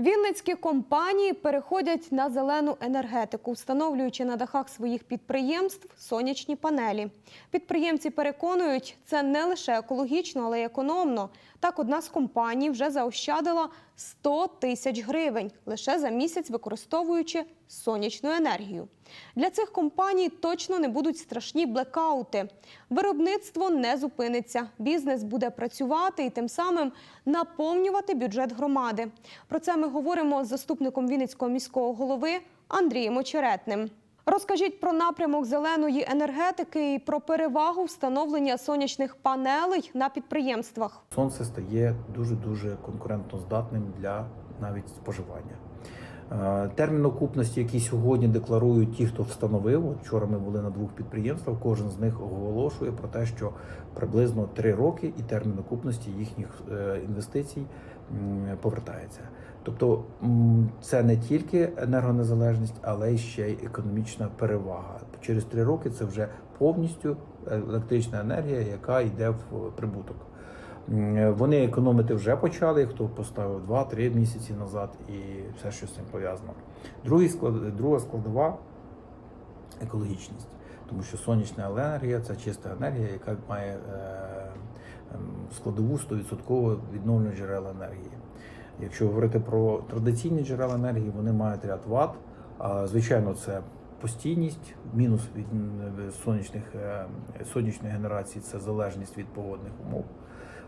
Вінницькі компанії переходять на зелену енергетику, встановлюючи на дахах своїх підприємств сонячні панелі. Підприємці переконують, це не лише екологічно, але й економно. Так, одна з компаній вже заощадила 100 тисяч гривень лише за місяць, використовуючи сонячну енергію. Для цих компаній точно не будуть страшні блекаути. Виробництво не зупиниться. Бізнес буде працювати і тим самим наповнювати бюджет громади. Про це ми говоримо з заступником Вінницького міського голови Андрієм Очеретним. Розкажіть про напрямок зеленої енергетики і про перевагу встановлення сонячних панелей на підприємствах. Сонце стає дуже дуже конкурентно здатним для навіть споживання. Е, Термін окупності, який сьогодні декларують ті, хто встановив. От вчора ми були на двох підприємствах. Кожен з них оголошує про те, що приблизно 3 роки і термін окупності їхніх е, інвестицій повертається. Тобто це не тільки енергонезалежність, але й ще й економічна перевага. Через 3 роки це вже повністю електрична енергія, яка йде в прибуток. М, Вони економити вже почали, хто поставив 2-3 місяці назад і все, що з цим пов'язано. Друга складова екологічність, тому що сонячна енергія це чиста енергія, яка має е, ем, складову 100% відновлення джерел енергії. Якщо говорити про традиційні джерела енергії, вони мають ряд ват. Звичайно, це постійність, мінус від сонячних, е, сонячної генерації це залежність від погодних умов.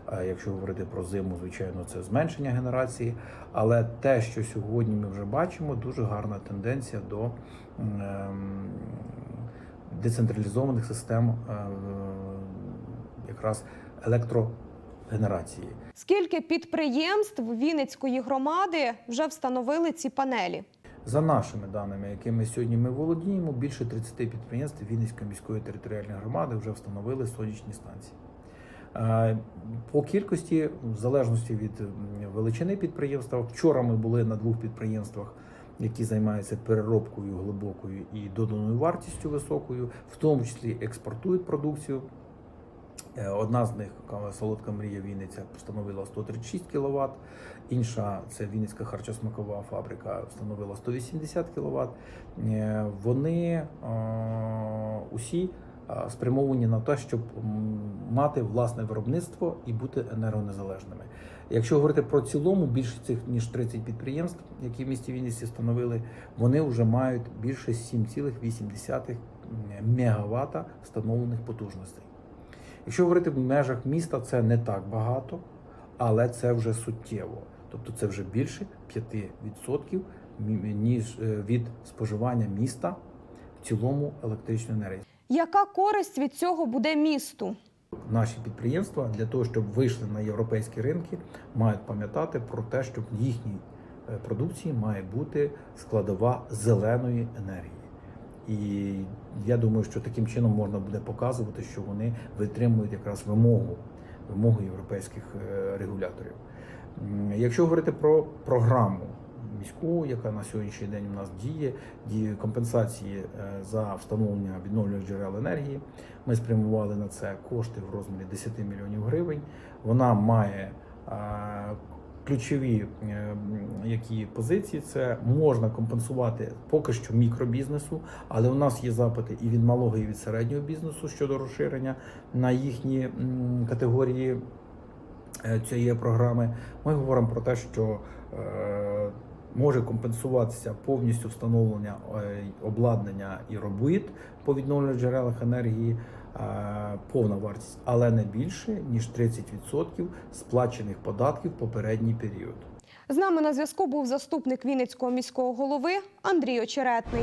А Якщо говорити про зиму, звичайно, це зменшення генерації. Але те, що сьогодні ми вже бачимо, дуже гарна тенденція до ем, децентралізованих систем е, якраз електрогенерації. Скільки підприємств Вінницької громади вже встановили ці панелі? За нашими даними, якими сьогодні ми володіємо, більше 30 підприємств Вінницької міської територіальної громади вже встановили сонячні станції. По кількості, в залежності від величини підприємства, вчора ми були на двох підприємствах, які займаються переробкою глибокою і доданою вартістю високою, в тому числі експортують продукцію. Е, Одна з них солодка мрія Вінниця встановила 136 кВт, інша це Вінницька харчосмакова фабрика встановила 180 кВт. Вони е, усі е, спрямовані на те, щоб мати власне виробництво і бути енергонезалежними. Якщо говорити про цілому, більше цих ніж 30 підприємств, які в місті Вінниці встановили, вони вже мають більше 7,8 мегаватта встановлених потужностей. Якщо говорити в межах міста, це не так багато, але це вже суттєво. Тобто це вже більше 5% ніж е, від споживання міста в цілому електричної енергії. Яка користь від цього буде місту? Наші підприємства для того, щоб вийшли на європейські ринки, мають пам'ятати про те, що в їхній е, продукції має бути складова зеленої енергії. І я думаю, що таким чином можна буде показувати, що вони витримують якраз вимогу, вимогу європейських е, регуляторів. Якщо говорити про програму міську, яка на сьогоднішній день у нас діє, діє компенсації е, за встановлення відновлюваних джерел енергії, ми спрямували на це кошти в розмірі 10 мільйонів гривень. Вона має е, ключові е, які позиції. Це можна компенсувати поки що мікробізнесу, але у нас є запити і від малого, і від середнього бізнесу щодо розширення на їхні категорії цієї програми. Ми говоримо про те, що може компенсуватися повністю встановлення е, обладнання і робіт по відновлених джерелах енергії. е, Повна вартість, але не більше ніж 30% сплачених податків в попередній період. З нами на зв'язку був заступник Вінницького міського голови Андрій Очеретний.